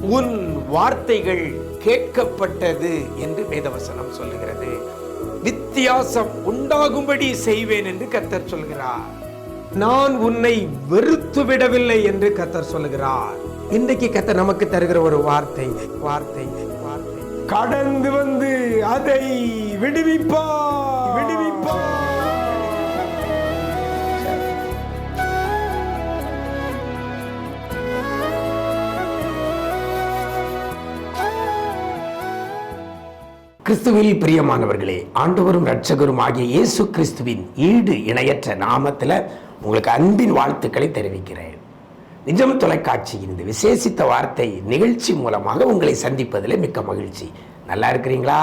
உன் வார்த்தைகள் கேட்கப்பட்டது என்று வேதவசனம் சொல்லுகிறது. வித்தியாசம் உண்டாகும்படி செய்வேன் என்று கத்தர் சொல்கிறார். நான் உன்னை வெறுத்து விடவில்லை என்று கத்தர் சொல்லுகிறார். இன்றைக்கு கத்தர் நமக்கு தருகிற ஒரு வார்த்தை வார்த்தை வார்த்தை. கடந்து வந்து அதை விடுவிப்பா கிறிஸ்துவில் பிரியமானவர்களே ஆண்டவரும் இரட்சகரும் ஆகிய இயேசு கிறிஸ்துவின் ஈடு இணையற்ற நாமத்தில் உங்களுக்கு அன்பின் வாழ்த்துக்களை தெரிவிக்கிறேன். நிஜம் தொலைக்காட்சியின் இந்த விசேஷித்த வார்த்தை நிகழ்ச்சி மூலமாக உங்களை சந்திப்பதில் மிக்க மகிழ்ச்சி. நல்லா இருக்கிறீங்களா?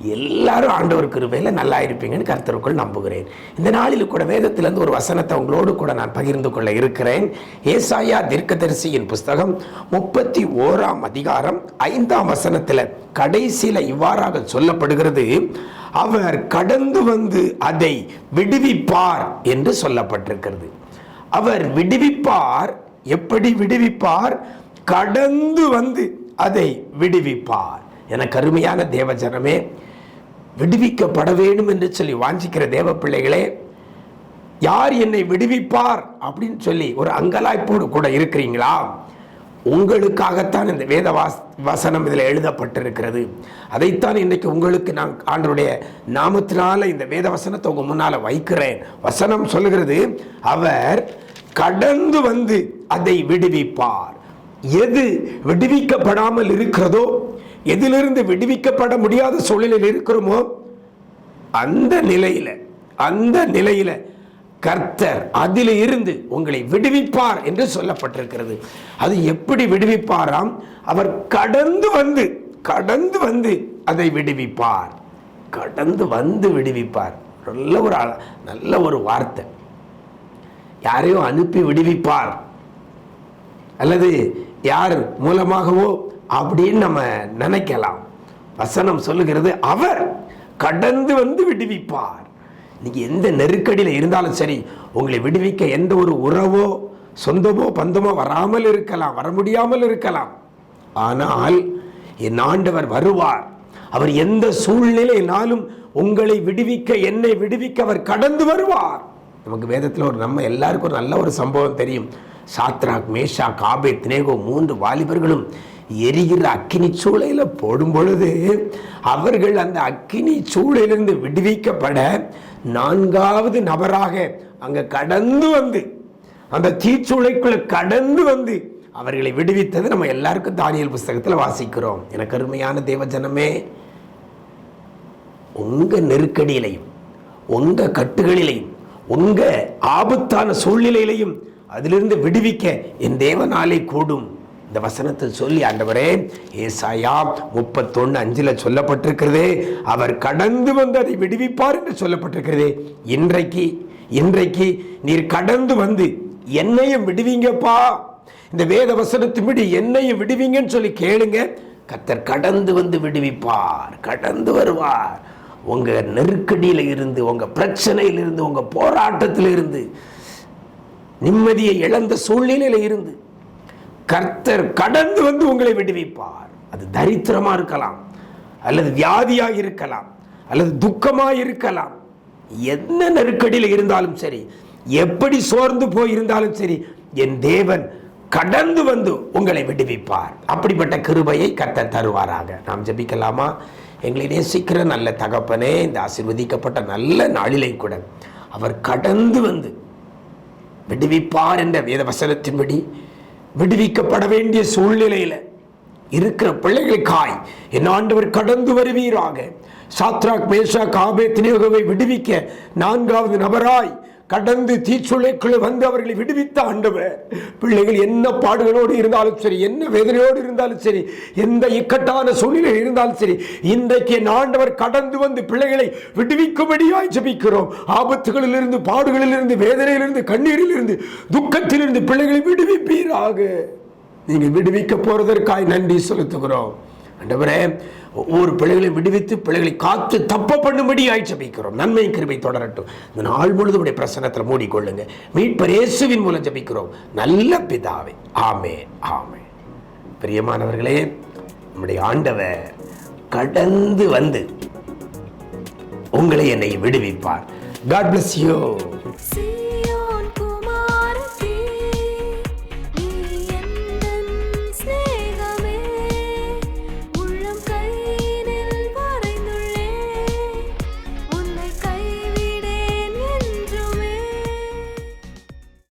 எல்லாரும் ஆண்டவர் கிருபையில் நல்லா இருப்பீங்கன்னு கர்த்தருக்குள் நம்புகிறேன். இந்த நாளில் கூட வேதத்திலிருந்து ஒரு வசனத்தை உங்களோடு கூட நான் பகிர்ந்து கொள்ள இருக்கிறேன். ஏசாயா தீர்க்கதரிசியின் புஸ்தகம் முப்பத்தி ஓராம் அதிகாரம் ஐந்தாம் வசனத்தில் கடைசியில் இவ்வாறாக சொல்லப்படுகிறது. அவர் கடந்து வந்து அதை விடுவிப்பார் என்று சொல்லப்பட்டிருக்கிறது. அவர் விடுவிப்பார் எப்படி விடுவிப்பார்? கடந்து வந்து அதை விடுவிப்பார். என கருமையான தேவஜனமே விடுவிக்கப்பட வேண்டும் என்று சொல்லி வாஞ்சிக்கிற தேவ பிள்ளைகளே யார் என்னை விடுவிப்பார் அப்படின்னு சொல்லி ஒரு அங்கலாய்ப்போடு கூட இருக்கிறீங்களா? உங்களுக்காகத்தான் இந்த வேத வாஸ் வசனம் இதில் எழுதப்பட்டிருக்கிறது. அதைத்தான் இன்னைக்கு உங்களுக்கு நான் ஆண்டருடைய நாமத்தினால இந்த வேத வசனத்தை உங்க முன்னால வைக்கிறேன். வசனம் சொல்லுகிறது அவர் கடந்து வந்து அதை விடுவிப்பார். எது விடுவிக்கப்படாமல் இருக்கிறதோ எதிலிருந்து விடுவிக்கப்பட முடியாத சூழலில் இருக்கிறோமோ அந்த நிலையில் அந்த நிலையில் கர்த்தர் அதில் இருந்து உங்களை விடுவிப்பார் என்று சொல்லப்பட்டிருக்கிறது. அது எப்படி விடுவிப்பாராம்? அவர் கடந்து வந்து கடந்து வந்து அதை விடுவிப்பார். கடந்து வந்து விடுவிப்பார். நல்ல ஒரு அழ- நல்ல ஒரு வார்த்தை. யாரையும் அனுப்பி விடுவிப்பார். அல்லது யார் மூலமாகவோ அப்படின்னு நம்ம நினைக்கலாம். வசனம் சொல்லுகிறது அவர் கடந்து வந்து விடுவிப்பார். நீங்க எந்த நெருக்கடியில் இருந்தாலும் சரி உங்களை விடுவிக்க எந்த ஒரு உறவோ சொந்தமோ பந்தமோ வராமல் இருக்கலாம் வர முடியாமல் இருக்கலாம். ஆனால் என் ஆண்டவர் வருவார். அவர் எந்த சூழ்நிலையினாலும் உங்களை விடுவிக்க என்னை விடுவிக்க அவர் கடந்து வருவார். நமக்கு வேதத்தில் ஒரு நம்ம எல்லாருக்கும் ஒரு நல்ல ஒரு சம்பவம் தெரியும். சாத்ராக் மேஷா காபே தினேகோ மூன்று வாலிபர்களும் எரிகிற அக்கினி சூளையில் போடும் பொழுது அவர்கள் அந்த அக்கினி சூளையிலிருந்து விடுவிக்கப்பட நான்காவது நபராக அங்கே கடந்து வந்து அந்த தீச்சூளைக்குள்ளே கடந்து வந்து அவர்களை விடுவித்தது நம்ம எல்லாருக்கும் தானியல் புஸ்தகத்தில் வாசிக்கிறோம். எனக்கு அருமையான தேவஜனமே உங்க நெருக்கடியிலையும் உங்க கட்டுகளிலையும் உங்க ஆபத்தான சூழ்நிலையிலையும் அதிலிருந்து விடுவிக்க என் தேவனாலே கூடும். இந்த வசனத்தை சொல்லி ஆண்டவரே ஏசாயா முப்பத்தொன்னு அஞ்சில் சொல்லப்பட்டிருக்கிறதே அவர் கடந்து வந்து அதை விடுவிப்பார் என்று சொல்லப்பட்டிருக்கிறது. இன்றைக்கு இன்றைக்கு நீர் கடந்து வந்து என்னையும் விடுவீங்கப்பா. இந்த வேத வசனத்தின்படி என்னையும் விடுவீங்கன்னு சொல்லி கேளுங்க. கத்தர் கடந்து வந்து விடுவிப்பார் கடந்து வருவார். உங்க நெருக்கடியில இருந்து உங்க பிரச்சனையில இருந்து உங்க போராட்டத்தில் இருந்து நிம்மதியை இழந்த சூழ்நிலையில இருந்து கர்த்தர் கடந்து வந்து உங்களை விடுவிப்பார். அது தரித்திரமாக இருக்கலாம். அல்லது வியாதியாக இருக்கலாம். அல்லது துக்கமாக இருக்கலாம். என்ன நெருக்கடியில் இருந்தாலும் சரி எப்படி சோர்ந்து போயிருந்தாலும் சரி என் தேவன் கடந்து வந்து உங்களை விடுவிப்பார். அப்படிப்பட்ட கிருபையை கர்த்தர் தருவாராக. நாம் ஜெபிக்கலாமா? எங்களை நேசிக்கிற நல்ல தகப்பனே இந்த ஆசிர்வதிக்கப்பட்ட நல்ல நாளிலை கூட அவர் கடந்து வந்து விடுவிப்பார் என்ற வேத வசனத்தின்படி விடுவிக்கப்பட வேண்டிய சூழ்நிலையில இருக்கிற பிள்ளைகளுக்காய் என் ஆண்டவர் கடந்து வருவீராக. சாத்ராக் மேஷா ஆபே தினேகவை விடுவிக்க நான்காவது நபராய் கடந்து தீச்சுளைக்குள்ள வந்து அவர்களை விடுவித்த ஆண்டவர். பிள்ளைகள் என்ன பாடுகளோடு இருந்தாலும் சரி என்ன வேதனையோடு இருந்தாலும் சரி எந்த இக்கட்டான சூழ்நிலை இருந்தாலும் சரி இன்றைக்கு என் ஆண்டவர் கடந்து வந்து பிள்ளைகளை விடுவிக்கும்படியாய் ஜபிக்கிறோம். ஆபத்துகளிலிருந்து பாடுகளிலிருந்து வேதனையிலிருந்து கண்ணீரிலிருந்து துக்கத்திலிருந்து பிள்ளைகளை விடுவிப்பீராக. நீங்கள் விடுவிக்க போறதற்காய் நன்றி செலுத்துகிறோம். ஆண்டவரே ஒவ்வொரு பிள்ளைகளையும் விடுவித்து பிள்ளைகளை காத்து தப்ப பண்ணும்படி ஜபிக்கிறோம். நன்மை கிருபை தொடரட்டும். இந்த நாள் முழுதும் உடைய பிரசனத்தில் மூடிக்கொள்ளுங்க. மீட்பர் இயேசுவின் மூலம் ஜபிக்கிறோம். நல்ல பிதாவே. ஆமே ஆமே பிரியமானவர்களே நம்முடைய ஆண்டவர் கடந்து வந்து உங்களை என்னை விடுவிப்பார். God bless you